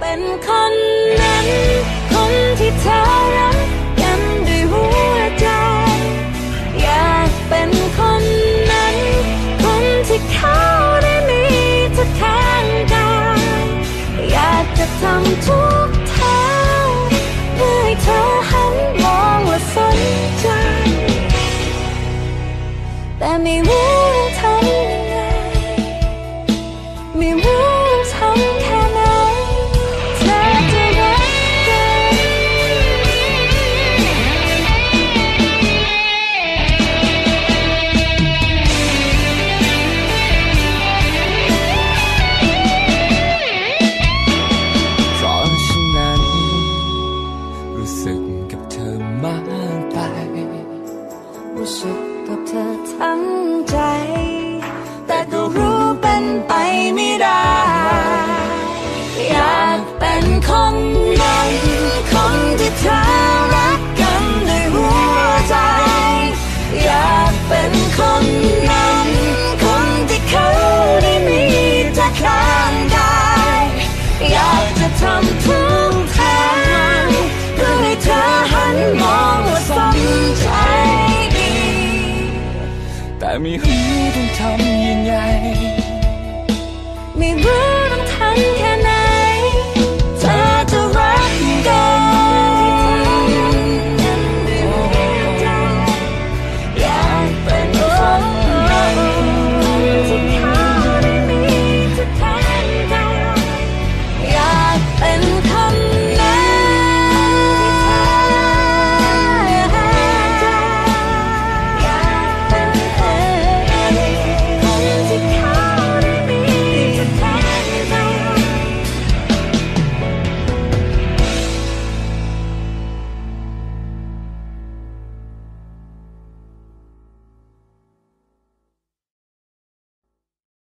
เป็นคนนั้น คนที่เธอรักกันด้วยหัวใจ อยากเป็นคนนั้น คนที่เขาได้มีเธอข้างกายอยากจะทำทุกทางเพื่อให้เธอหันมองและสนใจ แต่ไม่รู้ เธ แต่ไม่รู้ต้องทำยังไง ไม่รู้